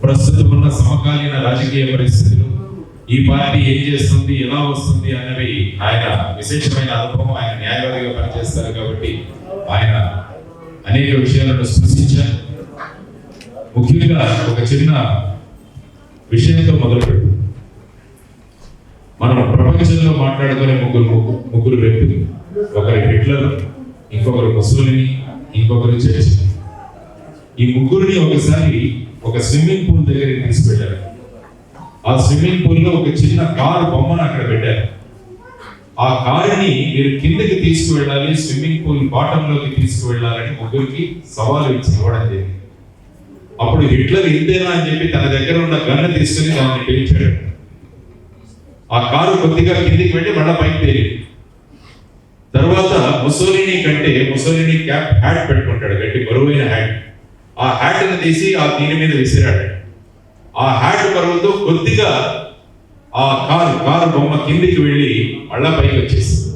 ప్రస్తుతం ఉన్న సమకాలీన రాజకీయ పరిస్థితులు ఈ పార్టీ ఏం చేస్తుంది ఎలా వస్తుంది అన్నవి ఆయన విశేషమైన అనుభవం ఆయన న్యాయవాదిగా పనిచేస్తారు కాబట్టి ఆయన అనేక విషయాలను స్పృశించారు. ముఖ్యంగా ఒక చిన్న విషయంతో మొదలుపెట్టు మనం ప్రపంచంలో మాట్లాడుకునే ముగ్గురు ముగ్గురు వ్యక్తులు ఒకరు హిట్లర్ ఇంకొకరు ముసలిని ఇంకొకరు చర్చి ఈ ముగ్గురిని ఒకసారి ఒక స్విమ్మింగ్ పూల్ దగ్గరికి తీసుకెళ్ళారు. ఆ స్విమ్మింగ్ పూల్లో ఒక చిన్న కారు బొమ్మను అక్కడ పెట్టారు. ఆ కారుని మీరు కిందకి తీసుకువెళ్ళాలి స్విమ్మింగ్ పూల్ బాటమ్లోకి తీసుకువెళ్ళాలని ముగ్గురికి సవాలు ఇచ్చి ఇవ్వడం జరిగింది. అప్పుడు హిట్లర్ ఇంతేనా అని చెప్పి తన దగ్గర ఉన్న గన్ను తీసుకుని దాన్ని పేల్చాడు. ఆ కారు కొద్దిగా కిందికి వెళ్ళి మళ్ళా పైకి తేలి తర్వాత ముసోలిని కంటే ముసోలిని క్యాప్ హ్యాట్ పెట్టుకుంటాడు గట్టి బరువైన హ్యాట్. ఆ హ్యాట్ని తీసి ఆ దీని మీద విసిరాడు. ఆ హ్యాట్ బరువుతో కొద్దిగా ఆ కారు కారు బొమ్మ కిందికి వెళ్ళి మళ్ళా పైకి వచ్చేసింది.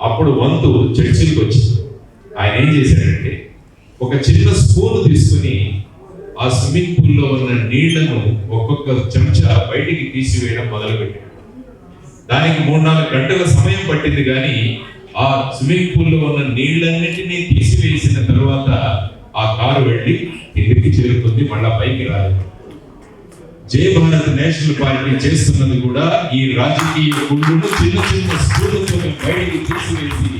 అప్పుడు వంతు చర్చికి వచ్చింది. ఆయన ఏం చేశాడంటే ఒక చిన్న స్పూన్ తీసుకుని ఆ స్విమ్మింగ్ పూల్లో ఉన్న నీళ్ళను ఒక్కొక్క చెంచా బయటికి తీసివేయడం మొదలుపెట్టాడు. దానికి మూడు నాలుగు గంటల సమయం పట్టింది కానీ ఆ స్విమ్మింగ్ పూల్లో ఉన్న నీళ్ళన్నిటినీ తీసివేసిన తర్వాత ఆ కారు వెళ్ళి కిందికి చేరుకుంది మళ్ళా పైకి రాలేదు. జయ భారత్ నేషనల్ పార్టీ చేస్తున్నది కూడా ఈ రాజకీయ గుండును చిన్న చిన్న స్కూళ్ళతో బయటికి తీసివేసి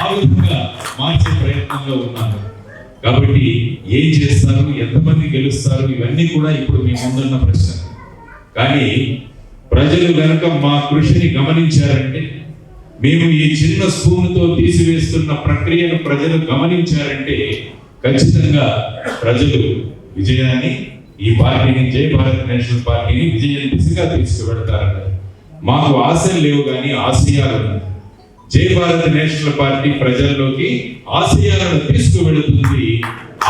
ఆ విధంగా మార్చే ప్రయత్నంలో ఉన్నాను. కాబట్టి ఏం చేస్తారు ఎంతమంది గెలుస్తారు ఇవన్నీ కూడా ఇప్పుడు మీ ముందున్న ప్రశ్న. కానీ ప్రజలు కనుక మా కృషిని గమనించారంటే మేము ఈ చిన్న స్పూన్తో తీసివేస్తున్న ప్రక్రియను ప్రజలు గమనించారంటే ఖచ్చితంగా ప్రజలు విజయాన్ని ఈ పార్టీని జై భారత్ నేషనల్ పార్టీని విజయం దిశగా తీసుకువెడతారన్నారు మాకు ఆశలు లేవు కానీ ఆశయాలు ఉన్నాయి. జై భారత్ నేషనల్ పార్టీ ప్రజల్లోకి ఆశయాలను తీసుకువెళుతుంది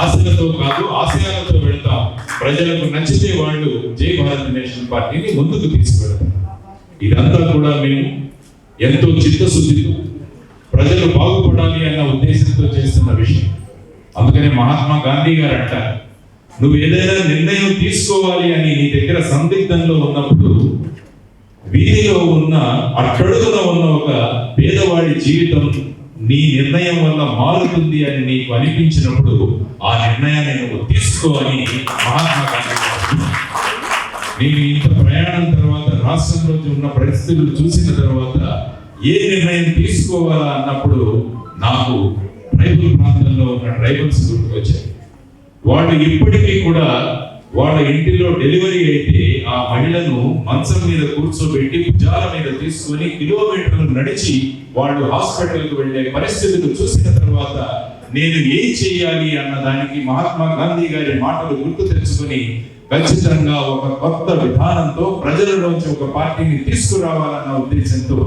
ఆశలతో కాదు ఆశయాలతో వెళతాం. ప్రజలకు నచ్చితే వాళ్ళు జై భారత్ నేషనల్ పార్టీని ముందుకు తీసుకువెళతారు ఇదంతా కూడా మేము ఎంతో చిత్తశుద్ధితో ప్రజలు బాగుపడాలి అన్న ఉద్దేశంతో చేస్తున్న విషయం. అందుకనే మహాత్మా గాంధీ గారు అంటారు నువ్వు ఏదైనా నిర్ణయం తీసుకోవాలి అని నీ దగ్గర సందిగ్ధంలో ఉన్నప్పుడు వీధిలో ఉన్న అట్టడుగున ఉన్న ఒక పేదవాడి జీవితం నీ నిర్ణయం వల్ల మారుతుంది అని నీకు అనిపించినప్పుడు ఆ నిర్ణయాన్ని నువ్వు తీసుకో మహాత్మా గాంధీ నేను ఇంత ప్రయాణం తర్వాత రాష్ట్రంలో ఉన్న పరిస్థితులు చూసిన తర్వాత ఏ నిర్ణయం తీసుకోవాలా అన్నప్పుడు నాకు ట్రైబల్ ప్రాంతంలో ఉన్న ట్రైబల్స్ గుర్తుకొచ్చాయి వాళ్ళు ఇప్పటికీ కూడా వాళ్ళ ఇంటిలో డెలివరీ అయితే ఆ మహిళను మంచం మీద కూర్చోబెట్టి భుజాల మీద తీసుకొని కిలోమీటర్లు నడిచి వాళ్ళు హాస్పిటల్కి వెళ్ళే పరిస్థితులు చూసిన తర్వాత నేను ఏం చేయాలి అన్న దానికి మహాత్మా గాంధీ గారి మాటలు గుర్తు తెచ్చుకొని ఖచ్చితంగా ఒక కొత్త విధానంతో ప్రజలలోంచి ఒక పార్టీని తీసుకురావాలన్న ఉద్దేశంతో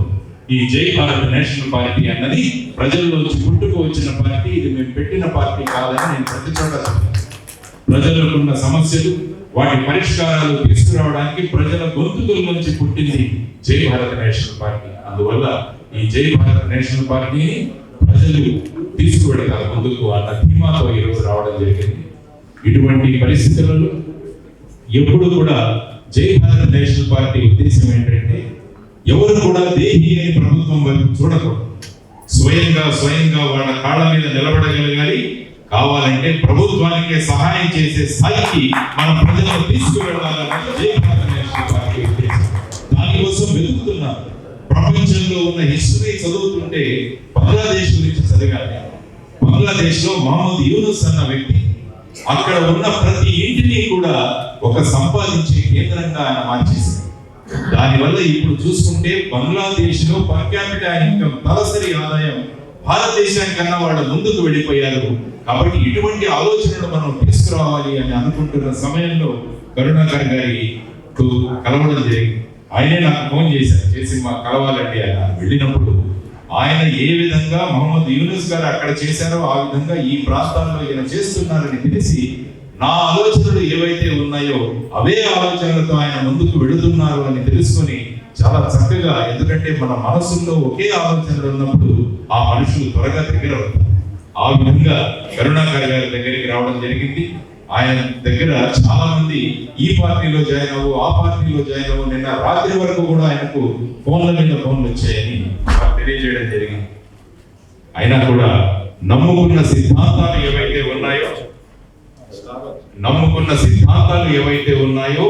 ఈ జై భారత్ నేషనల్ పార్టీ అన్నది ప్రజల్లో పుట్టుకు వచ్చిన పార్టీ ఇది మేము పెట్టిన పార్టీ కాదని నేను ప్రతి చోట ప్రజలకున్న ప్రజలకు ఉన్న సమస్యలు వాటి పరిష్కారాలు తీసుకురావడానికి ప్రజల గొంతుకుల నుంచి పుట్టింది జై భారత్ నేషనల్ పార్టీ. అందువల్ల ఈ జై భారత్ నేషనల్ పార్టీని ప్రజలు తీసుకువెడతారు ముందుకు అన్న ధీమాతో ఈరోజు రావడం జరిగింది. ఇటువంటి పరిస్థితులలో ఎప్పుడు కూడా జై భారత్ నేషనల్ పార్టీ ఉద్దేశం ఏంటంటే ఎవరు కూడా దేహి అని ప్రభుత్వం వైపు చూడకూడదు. స్వయంగా స్వయంగా వాళ్ళ కాళ్ళ మీద నిలబడగలగాలి. కావాలంటే ప్రభుత్వానికి సహాయం చేసే స్థాయికి మన ప్రజలను తీసుకువెళ్ళాలన్నది దానికోసం వెతుకుతున్నారు ప్రపంచంలో ఉన్న హిస్టరీ చదువుతుంటే బంగ్లాదేశ్ గురించి చదివాను బంగ్లాదేశ్లో మహమ్మద్ యూనుస్ అన్న వ్యక్తి అక్కడ ఉన్న ప్రతి ఇంటిని కూడా ఒక సంపాదించే కేంద్రంగా ఆయన మార్చేసింది దానివల్ల ఇప్పుడు చూసుకుంటే బంగ్లాదేశ్లో పర్ క్యాపిటల్ ఇన్కమ్ తలసరి ఆదాయం భారతదేశానికన్నా వాళ్ళు ముందుకు వెళ్ళిపోయారు. కాబట్టి ఇటువంటి ఆలోచనలు మనం తీసుకురావాలి అని అనుకుంటున్న సమయంలో కరుణాకర్ గారి కలవడం జరిగింది. ఆయనే నాకు ఫోన్ చేశారు. చేసి మా కలవాలండి ఆయన వెళ్ళినప్పుడు ఆయన ఏ విధంగా మహమ్మద్ యూనుస్ గారు అక్కడ చేశారో ఆ విధంగా ఈ ప్రాంతాల్లో ఈయన చేస్తున్నారని తెలిసి నా ఆలోచనలు ఏవైతే ఉన్నాయో అవే ఆలోచనలతో ఆయన ముందుకు వెళుతున్నారు అని తెలుసుకొని చాలా చక్కగా ఎందుకంటే మన మనసుల్లో ఒకే ఆలోచనలు ఉన్నప్పుడు ఆ మనుషులు త్వరగా దగ్గర ఆ విధంగా కరుణాకర్ గారి దగ్గరికి రావడం జరిగింది. ఆయన దగ్గర చాలా మంది ఈ పార్టీలో జాయిన్ అవ్వు ఆ పార్టీలో జాయిన్ అవ్వు నిన్న రాత్రి వరకు కూడా ఆయనకు ఫోన్ల మీద ఫోన్లు వచ్చాయని తెలియజేయడం జరిగింది. అయినా కూడా నమ్ముకున్న సిద్ధాంతాలు ఏవైతే ఉన్నాయో నమ్ముకున్న సిద్ధాంతాలు ఏవైతే ఉన్నాయో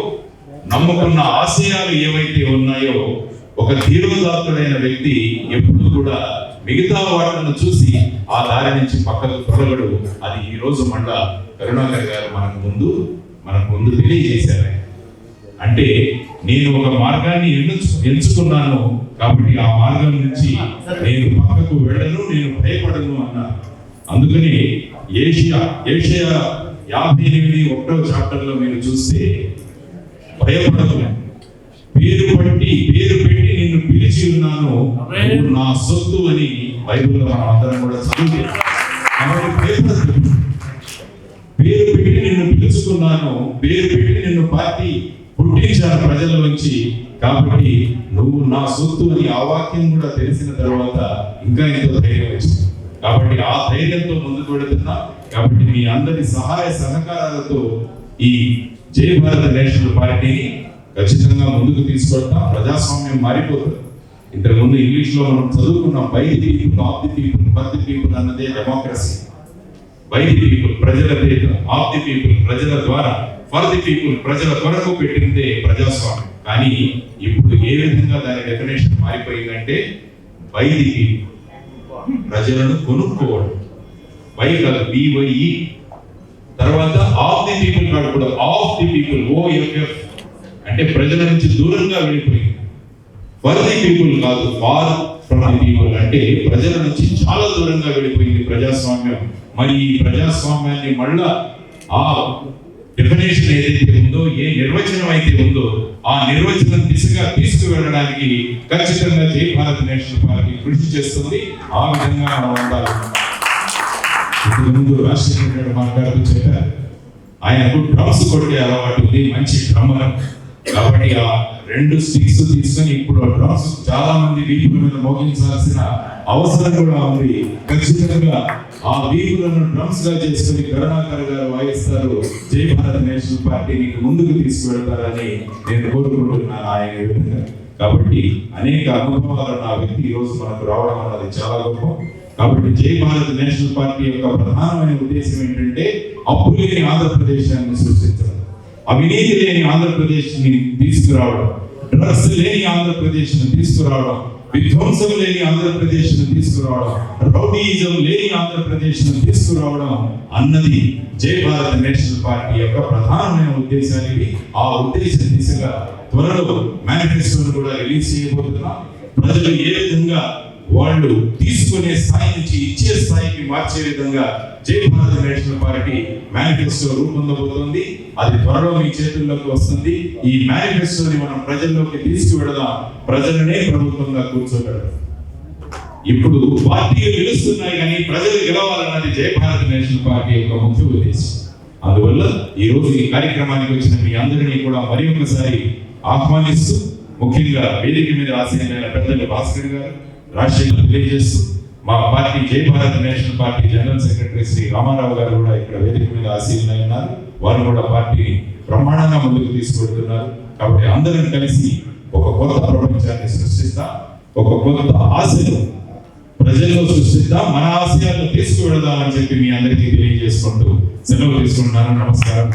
నమ్ముకున్న ఆశయాలు ఏవైతే ఉన్నాయో ఒక తీవ్రదాత్తుడైన వ్యక్తి ఎప్పుడు కూడా మిగతా వాళ్ళను చూసి ఆ దారి నుంచి పక్కకు తొలగడు. అది ఈ రోజు మళ్ళా కరుణాకర్ గారు మనకు ముందు మనకు ముందు తెలియజేశారు అంటే నేను ఒక మార్గాన్ని ఎంచుకున్నాను కాబట్టి ఆ మార్గం నుంచి నేను పక్కకు వెళ్ళను నేను భయపడను అన్నారు. అందుకని ఏషియా ఏషియా యాభై ఎనిమిది ఒకటో చాప్టర్లో మీరు చూస్తే భయపడదు. పేరు పట్టి పేరు పెట్టి నిన్ను పిలిచి ఉన్నాను. నా సొత్తు అని బైబిల్లో మనం అందరం కూడా చదివి పేరు పెట్టి నిన్ను పిలుచుకున్నాను. పేరు పెట్టి నిన్ను పార్టీ పుట్టించాను ప్రజల నుంచి. కాబట్టి నువ్వు నా సొత్తు అని ఆ వాక్యం కూడా తెలిసిన తర్వాత ఇంకా ఎంతో ధైర్యం వచ్చింది. కాబట్టి ఆ ధైర్యంతో ముందుకు వెళుతున్నా. కాబట్టి మీ అందరి సహాయ సహకారాలతో ఈ జై భారత నేషనల్ పార్టీని ఖచ్చితంగా ముందుకు తీసుకెళ్తాం ప్రజాస్వామ్యం మారిపోతుంది. ఇంతకుముందు ఇంగ్లీష్లో మనం చదువుకున్నాం by the people of the people for the people అన్నదే డెమోక్రసీ బై ది పీపుల్ ప్రజల పేరు ఆఫ్ ది పీపుల్ ప్రజల ద్వారా ఫర్ ది పీపుల్ ప్రజల కొరకు పెట్టిందే ప్రజాస్వామ్యం. కానీ ఇప్పుడు ఏ విధంగా దాని డెఫినేషన్ మారిపోయిందంటే బై ది పీపుల్ ప్రజలను కొనుక్కోవడం. వై కాదు బివైఈ తర్వాత ఆఫ్ ది పీపుల్ కాదు కూడా ఆఫ్ ది పీపుల్ ఓఎఫ్ఎఫ్ అంటే ప్రజల నుంచి దూరంగా వెళ్ళిపోయింది ఫర్ ది పీపుల్ కాదు ఫార్ ఫ్రమ్ ది పీపుల్ అంటే ప్రజల నుంచి చాలా దూరంగా వెళ్ళిపోయింది ప్రజాస్వామ్యం. మరి ఈ ప్రజాస్వామ్యాన్ని మళ్ళా ఆ డెఫినేషన్ ఏదైతే ఉందో ఏ నిర్వచనం అయితే ఉందో ఆ నిర్వచనం దిశగా తీసుకువెళ్ళడానికి ఖచ్చితంగా జై భారత్ నేషనల్ పార్టీ కృషి చేస్తుంది. ఆ విధంగా మనం ఉండాలి. ఇంతకు ముందు రాజశేఖర రెడ్డి మాట్లాడుతూ చెప్పారు ఆయనకు డ్రమ్స్ కొట్టే అలవాటు ఉంది మంచి డ్రమ్మర్ కాబట్టి ఆ రెండు స్టిక్స్ తీసుకొని ఇప్పుడు డ్రమ్స్ చాలా మంది వీపుల మీద మోగించాల్సిన అవసరం కూడా ఉంది. ఖచ్చితంగా ఆ వీపులను డ్రమ్స్గా చేసుకుని కరుణాకర్ గారు వాయిస్తారు. జై భారత్ నేషనల్ పార్టీని ముందుకు తీసుకువెళ్తారని నేను కోరుకుంటున్నాను ఆయన విధంగా. కాబట్టి అనేక అనుభవాలు నా వ్యక్తి ఈ రోజు మనకు రావడం అన్నది చాలా గొప్ప. కాబట్టి జై భారత్ నేషనల్ పార్టీ యొక్క ప్రధానమైన ఉద్దేశం ఏంటంటే అప్పు లేని ఆంధ్రప్రదేశాన్ని సృష్టించడం. అవినీతి లేని ఆంధ్రప్రదేశ్ని తీసుకురావడం. డ్రగ్స్ లేని ఆంధ్రప్రదేశ్ని తీసుకురావడం. విధ్వంసం లేని ఆంధ్రప్రదేశ్ని తీసుకురావడం. రౌడీయిజం లేని ఆంధ్రప్రదేశ్ని తీసుకురావడం అన్నది జై భారత్ నేషనల్ పార్టీ యొక్క ప్రధానమైన ఉద్దేశానికి ఆ ఉద్దేశ దిశగా త్వరలో మేనిఫెస్టోను కూడా రిలీజ్ చేయబోతున్నాం. ప్రజలు ఏ విధంగా వాళ్ళు తీసుకునే స్థాయి నుంచి ఇచ్చే స్థాయికి మార్చే విధంగా జై భారత నేషనల్ పార్టీ మేనిఫెస్టో రూపొందబోతోంది. అది త్వరలో మీ చేతుల్లోకి వస్తుంది. ఈ మేనిఫెస్టోని మనం ప్రజల్లోకి తీసుకువెడదాం. ప్రజలనే ప్రభుత్వంగా కూర్చోబెడదాం. ఇప్పుడు పార్టీలు గెలుస్తున్నాయి కానీ ప్రజలు గెలవాలన్నది జై భారత నేషనల్ పార్టీ యొక్క ముఖ్య ఉద్దేశం. అందువల్ల ఈ రోజు ఈ కార్యక్రమానికి వచ్చిన మీ అందరినీ కూడా మరి ఒకసారి ఆహ్వానిస్తూ ముఖ్యంగా వేదిక మీద ఆశయమైన పెద్దలు భాస్కర్ గారు రాజశేఖర్ విలేజెస్ మా party Jai Bharat national party general secretary Shri Ramarao గారు కూడా ఇక్కడ వేదిక మీద ఆశీనులై ఉన్నారు. వారు కూడా పార్టీని బ్రహ్మాండంగా ముందుకు తీసుకెళ్తున్నారు కాబట్టి అందరం కలిసి ఒక కొత్త ప్రపంచాన్ని సృష్టిస్తాం. ఒక కొత్త ఆశను ప్రజల్లో సృష్టిద్దాం మన ఆశయాలను తీసుకువెళదాం అని చెప్పి మీ అందరికీ తెలియజేసుకుంటూ సెలవు తీసుకుంటున్నాను. నమస్కారం.